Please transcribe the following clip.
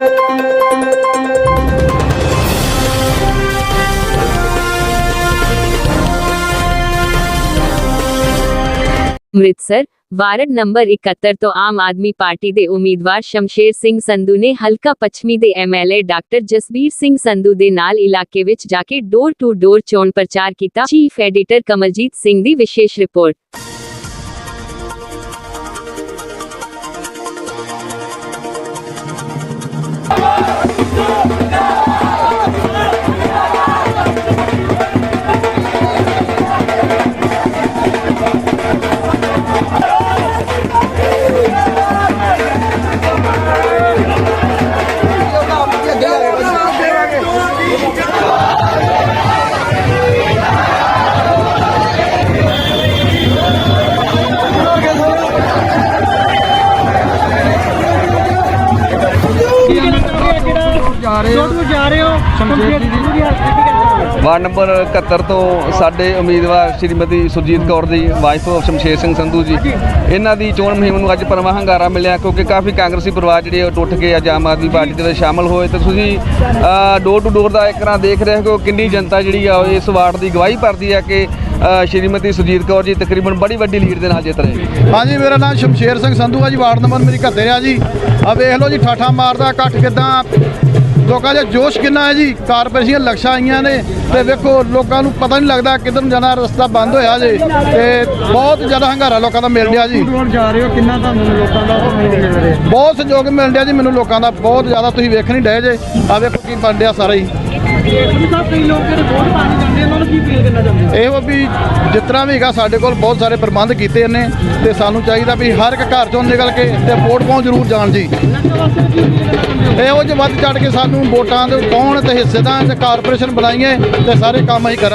Amritsar, ward number 71 ਤੋਂ Aam Aadmi party ਦੇ ਉਮੀਦਵਾਰ ਸ਼ਮਸ਼ੇਰ ਸਿੰਘ ਸੰਧੂ ਨੇ ਹਲਕਾ ਪੱਛਮੀ ਦੇ ਐਮਐਲਏ ਡਾਕਟਰ ਜਸਬੀਰ ਸਿੰਘ ਸੰਧੂ ਦੇ ਨਾਲ ਇਲਾਕੇ ਵਿੱਚ ਜਾ ਕੇ ਡੋਰ ਟੂ ਡੋਰ ਚੋਣ ਪ੍ਰਚਾਰ ਕੀਤਾ। ਚੀਫ ਐਡੀਟਰ ਕਮਲਜੀਤ ਸਿੰਘ ਦੀ ਵਿਸ਼ੇਸ਼ ਰਿਪੋਰਟ। ਜਾ ਰਹੇ ਜਾ ਰਹੇ ਹੋ? ਸ਼ਮਸ਼ੇਰ ਵਾਰਡ ਨੰਬਰ 71 ਤੋਂ ਸਾਡੇ ਉਮੀਦਵਾਰ ਸ਼੍ਰੀਮਤੀ ਸੁਰਜੀਤ ਕੌਰ ਦੀ ਵਾਈਫ ਆਫ ਸ਼ਮਸ਼ੇਰ ਸਿੰਘ ਸੰਧੂ ਜੀ। ਇਹਨਾਂ ਦੀ ਚੋਣ ਮੁਹਿੰਮ ਨੂੰ ਅੱਜ ਪਰਮਾ ਹੰਗਾਰਾ ਮਿਲਿਆ ਕਿਉਂਕਿ ਕਾਫੀ ਕਾਂਗਰਸੀ ਪਰਿਵਾਰ ਜਿਹੜੇ ਉਹ ਟੁੱਟ ਕੇ ਅੱਜ ਆਮ ਆਦਮੀ ਪਾਰਟੀ ਦੇ ਵਿੱਚ ਸ਼ਾਮਲ ਹੋਏ। ਤੇ ਤੁਸੀਂ ਡੋਰ ਟੂ ਡੋਰ ਦਾ ਇੱਕ ਤਰ੍ਹਾਂ ਦੇਖ ਰਹੇ ਹੋ ਕਿ ਕਿੰਨੀ ਜਨਤਾ ਜਿਹੜੀ ਆ ਉਹ ਇਸ ਵਾਰਡ ਦੀ ਗਵਾਹੀ ਭਰਦੀ ਹੈ ਕਿ ਸ਼੍ਰੀਮਤੀ ਸੁਰਜੀਤ ਕੌਰ ਜੀ ਤਕਰੀਬਨ ਬੜੀ ਵੱਡੀ ਲੀਡ ਦੇ ਨਾਲ ਜਿੱਤ ਰਹੇ ਹਾਂਜੀ ਮੇਰਾ ਨਾਮ ਸ਼ਮਸ਼ੇਰ ਸਿੰਘ ਸੰਧੂ ਆ ਜੀ ਵਾਰਡ ਨੰਬਰ ਮੇਰੀ 71 ਆ ਜੀ। ਆ ਵੇਖ ਲਓ ਜੀ ਠਾਠਾ ਮਾਰਦਾ ਇਕੱਠ ਕਿਦਾਂ ਲੋਕਾਂ 'ਚ ਜੋਸ਼ ਕਿੰਨਾ ਹੈ ਜੀ? ਕਾਰਪੋਰੇਸ਼ਨਾਂ ਲਕਸ਼ਾਂ ਆਈਆਂ ਨੇ ਤੇ ਵੇਖੋ ਲੋਕਾਂ ਨੂੰ ਪਤਾ ਨਹੀਂ ਲੱਗਦਾ ਕਿੱਧਰ ਨੂੰ ਜਾਣਾ ਰਸਤਾ ਬੰਦ ਹੋਇਆ ਜੇ। ਤੇ ਬਹੁਤ ਜ਼ਿਆਦਾ ਹੰਗਾਰਾ ਲੋਕਾਂ ਦਾ ਮਿਲ ਰਿਹਾ ਜੀ। ਦੂਰ ਜਾ ਰਹੇ ਹੋ ਕਿੰਨਾ ਤੁਹਾਨੂੰ ਲੋਕਾਂ ਦਾ ਸਹਿਯੋਗ ਮਿਲ ਰਿਹਾ ਬਹੁਤ ਸਹਿਯੋਗ ਮਿਲ ਰਿਹਾ ਜੀ ਮੈਨੂੰ ਲੋਕਾਂ ਦਾ ਬਹੁਤ ਜ਼ਿਆਦਾ ਤੁਸੀਂ ਵੇਖ ਨਹੀਂ ਡਏ ਜੇ। ਆ ਵੇਖੋ ਕੀ ਬਣ ਰਿਹਾ ਸਾਰਾ ਹੀ। ਕਈ ਲੋਕ ਜਿਹੜੇ ਵੋਟ ਪਾਣੀ ਜਾਂਦੇ ਨੂੰ ਇਹੋ ਵੀ ਜਿਸ ਤਰ੍ਹਾਂ ਵੀ ਹੈਗਾ, ਸਾਡੇ ਕੋਲ ਬਹੁਤ ਸਾਰੇ ਪ੍ਰਬੰਧ ਕੀਤੇ ਨੇ ਤੇ ਸਾਨੂੰ ਚਾਹੀਦਾ ਵੀ ਹਰ ਇੱਕ ਘਰ ਚੋਂ ਨਿਕਲ ਕੇ ਤੇ ਵੋਟ ਪਾਉਣ ਜ਼ਰੂਰ ਜਾਣ ਜੀ। ਇਹੋ ਜਿਹੇ ਵੱਧ ਚੜ ਕੇ ਸਾਨੂੰ ਵੋਟਾਂ ਦੇ ਪਾਉਣ ਤੇ ਹਿੱਸੇਦਾਰ ਤੇ ਕਾਰਪੋਰੇਸ਼ਨ ਬਣਾਈਏ ਤੇ ਸਾਰੇ ਕੰਮ ਅਸੀਂ ਕਰਾਂਗੇ।